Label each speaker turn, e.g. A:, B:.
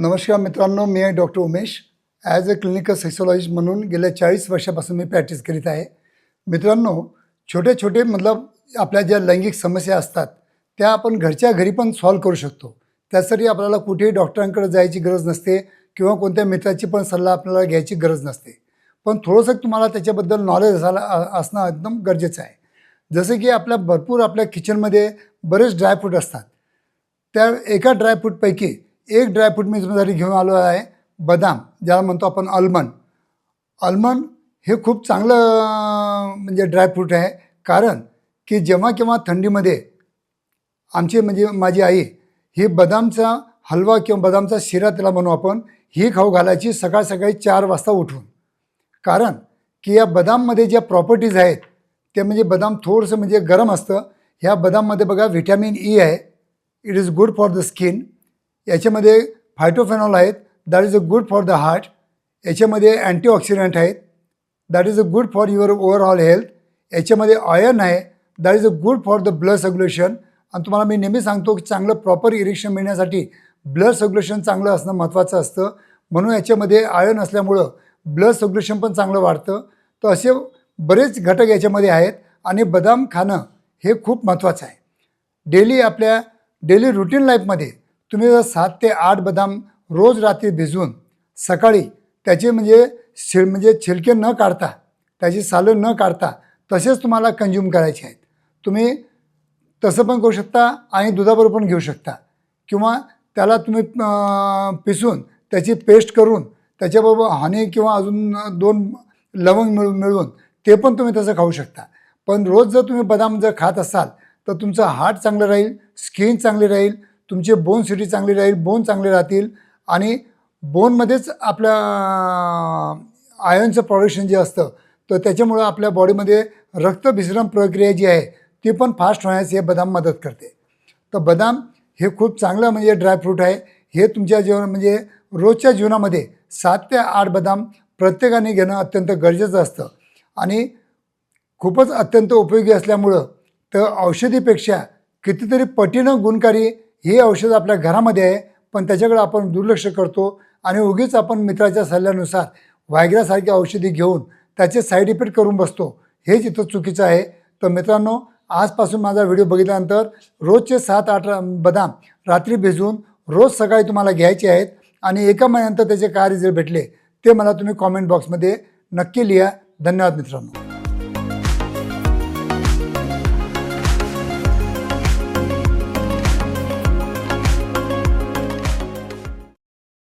A: नमस्कार मित्रांनो मी आहे doctor Umesh. As a clinical sexologist म्हणून गेल्या चाळीस वर्षापासून मी प्रॅक्टिस करीत आहे. मित्रांनो छोटे छोटे मतलब आपल्या ज्या लैंगिक समस्या असतात त्या आपण घरच्या घरी पण सॉल्व करू शकतो. त्यासाठी आपल्याला कुठेही डॉक्टरांकडे जायची गरज नसते किंवा कोणत्या मित्राची पण सल्ला आपल्याला घ्यायची गरज नसते. पण थोडंसं तुम्हाला त्याच्याबद्दल नॉलेज असायला असणं एकदम गरजेचं आहे. जसं की आपल्या भरपूर आपल्या किचनमध्ये बरेच ड्रायफ्रूट असतात. त्या एका ड्रायफ्रूटपैकी एक ड्रायफ्रूट मी तुमच्यासाठी घेऊन आलो आहे बदाम ज्याला म्हणतो आपण आल्मंड आल्मंड हे खूप चांगलं म्हणजे ड्रायफ्रूट आहे. कारण की जेव्हा केव्हा थंडीमध्ये आमची म्हणजे माझी आई ही बदामचा हलवा किंवा बदामचा शिरा त्याला म्हणू आपण ही खाऊ घालायची सकाळ सकाळी चार वाजता उठून. कारण की या बदाममध्ये ज्या प्रॉपर्टीज आहेत ते म्हणजे बदाम थोडंसं म्हणजे गरम असतं. ह्या बदाममध्ये बघा व्हिटॅमिन ई e आहे. It is good for the skin याच्यामध्ये फायटोफेनॉल आहेत. That is a good for the heart याच्यामध्ये अँटीऑक्सिडंट आहेत. That is a good for your overall health याच्यामध्ये आयर्न आहे. That is a good for the blood circulation आणि तुम्हाला मी नेहमी सांगतो की चांगलं प्रॉपर इरेक्शन मिळण्यासाठी ब्लड सर्क्युलेशन चांगलं असणं महत्त्वाचं असतं. म्हणून याच्यामध्ये आयर्न असल्यामुळं ब्लड सर्क्युलेशन पण चांगलं वाढतं. तर असे बरेच घटक याच्यामध्ये आहेत आणि बदाम खाणं हे खूप महत्त्वाचं आहे. डेली आपल्या डेली रुटीन लाईफमध्ये तुम्ही जर सात ते आठ बदाम रोज रात्री भिजवून सकाळी त्याचे म्हणजे शि म्हणजे छिलके न काढता त्याची सालं न काढता तसेच तुम्हाला कंझ्युम करायचे आहेत. तुम्ही तसं पण करू शकता आणि दुधाबरोबर पण घेऊ शकता. किंवा त्याला तुम्ही पिसून त्याची पेस्ट करून त्याच्याबरोबर हनी किंवा अजून दोन लवंग मिळून मिळवून ते पण तुम्ही तसं खाऊ शकता. पण रोज जर तुम्ही बदाम जर खात असाल तर तुमचं हार्ट चांगलं राहील स्किन चांगली राहील तुमचे बोन सिटी चांगली राहील बोन चांगले राहतील आणि बोनमध्येच आपल्या आयनचं प्रोडक्शन जे असतं तर त्याच्यामुळं आपल्या बॉडीमध्ये रक्तभिसरण प्रक्रिया जी आहे ती पण फास्ट होण्यास हे बदाम मदत करते. तर बदाम हे खूप चांगलं म्हणजे ड्रायफ्रूट आहे. हे तुमच्या जीवन म्हणजे रोजच्या जीवनामध्ये सात ते आठ बदाम प्रत्येकाने घेणं अत्यंत गरजेचं असतं. आणि खूपच अत्यंत उपयोगी असल्यामुळं तर औषधीपेक्षा कितीतरी पटीनं गुणकारी हे औषध आपल्या घरामध्ये आहे पण त्याच्याकडे आपण दुर्लक्ष करतो आणि उगीच आपण मित्राच्या सल्ल्यानुसार व्हायग्रासारखी औषधी घेऊन त्याचे साईड इफेक्ट करून बसतो. हेच इथं चुकीचं आहे. तर मित्रांनो आजपासून माझा व्हिडिओ बघितल्यानंतर रोजचे सात आठ बदाम रात्री भिजवून रोज सकाळी तुम्हाला घ्यायचे आहेत आणि एका महिन्यानंतर त्याचे काय रिझल्ट भेटले ते मला तुम्ही कॉमेंट बॉक्समध्ये नक्की लिहा. धन्यवाद मित्रांनो.